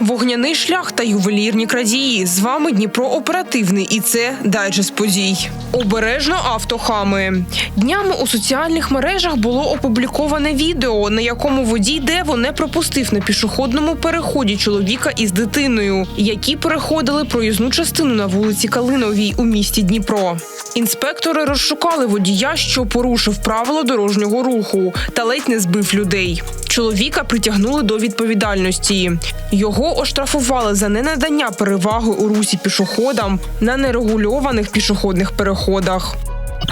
Вогняний шлях та ювелірні крадії. З вами Дніпро оперативний, і це дайджест подій. Обережно автохами. Днями у соціальних мережах було опубліковане відео, на якому водій Дево не пропустив на пішохідному переході чоловіка із дитиною, які переходили проїзну частину на вулиці Калиновій у місті Дніпро. Інспектори розшукали водія, що порушив правила дорожнього руху та ледь не збив людей. Чоловіка притягнули до відповідальності. Його оштрафували за ненадання переваги у русі пішоходам на нерегульованих пішохідних переходах.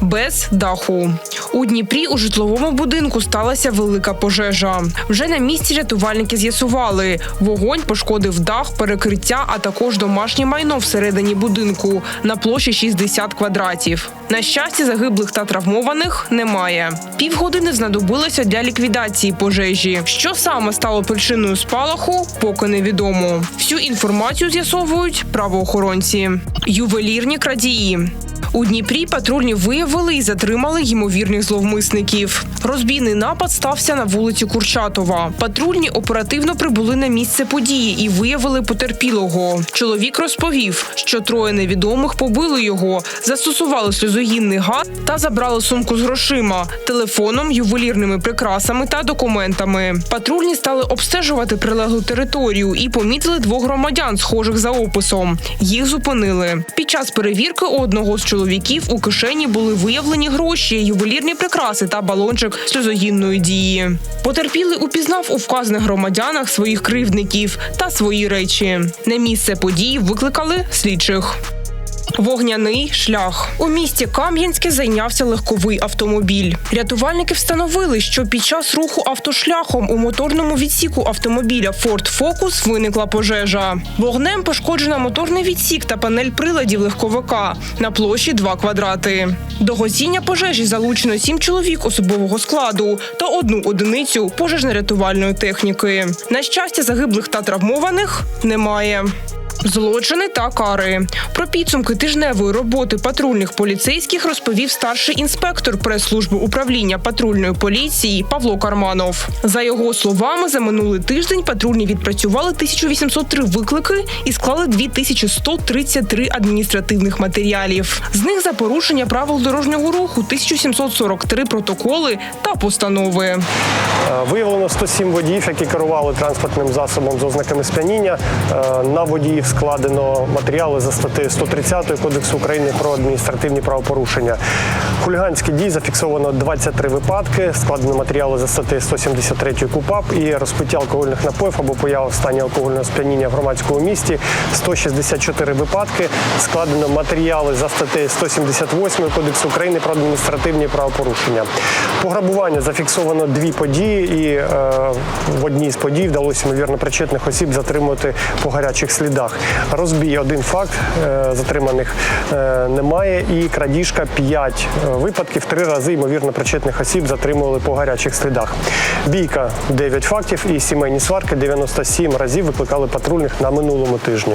Без даху у Дніпрі у житловому будинку сталася велика пожежа. Вже на місці рятувальники з'ясували, вогонь пошкодив дах, перекриття, а також домашнє майно всередині будинку на площі 60 квадратів. На щастя, загиблих та травмованих немає. Півгодини знадобилося для ліквідації пожежі. Що саме стало причиною спалаху, поки невідомо. Всю інформацію з'ясовують правоохоронці. Ювелірні крадії. У Дніпрі патрульні виявили і затримали ймовірних зловмисників. Розбійний напад стався на вулиці Курчатова. Патрульні оперативно прибули на місце події і виявили потерпілого. Чоловік розповів, що троє невідомих побили його, застосували сльозогінний газ та забрали сумку з грошима, телефоном, ювелірними прикрасами та документами. Патрульні стали обстежувати прилеглу територію і помітили двох громадян, схожих за описом. Їх зупинили. Під час перевірки одного з чоловіків у кишені були виявлені гроші, ювелірні прикраси та балончик сльозогінної дії. Потерпілий упізнав у вказаних громадянах своїх кривдників та свої речі. На місце події викликали слідчих. Вогняний шлях у місті Кам'янське зайнявся легковий автомобіль. Рятувальники встановили, що під час руху автошляхом у моторному відсіку автомобіля Ford Focus виникла пожежа. Вогнем пошкоджена моторний відсік та панель приладів легковика на площі 2 квадрати. До гасіння пожежі залучено 7 чоловік особового складу та одну одиницю пожежно-рятувальної техніки. На щастя, загиблих та травмованих немає. Злочини та кари про підсумки тижневої роботи патрульних поліцейських розповів старший інспектор прес-служби управління патрульної поліції Павло Карманов. За його словами, за минулий тиждень патрульні відпрацювали 1803 виклики і склали 2133 адміністративних матеріалів. З них за порушення правил дорожнього руху 1743 протоколи та постанови. Е, Виявлено 107 водіїв, які керували транспортним засобом з ознаками сп'яніння. Е, На водіїв складено матеріали за статтею 130 Кодексу України про адміністративні правопорушення. Хуліганські дії зафіксовано 23 випадки, складено матеріали за статтею 173 КУПАП і розпиття алкогольних напоїв або поява в стані алкогольного сп'яніння в громадському місті 164 випадки. Складено матеріали за статтею 178 Кодексу України про адміністративні правопорушення. Пограбування зафіксовано дві події, і е, в одній з подій вдалося ймовірно причетних осіб затримати по гарячих слідах. Розбій один факт е, затриманих е, немає, і крадіжка 5 випадків. Три рази ймовірно причетних осіб затримували по гарячих слідах. Бійка 9 фактів і сімейні сварки 97 разів викликали патрульних на минулому тижні.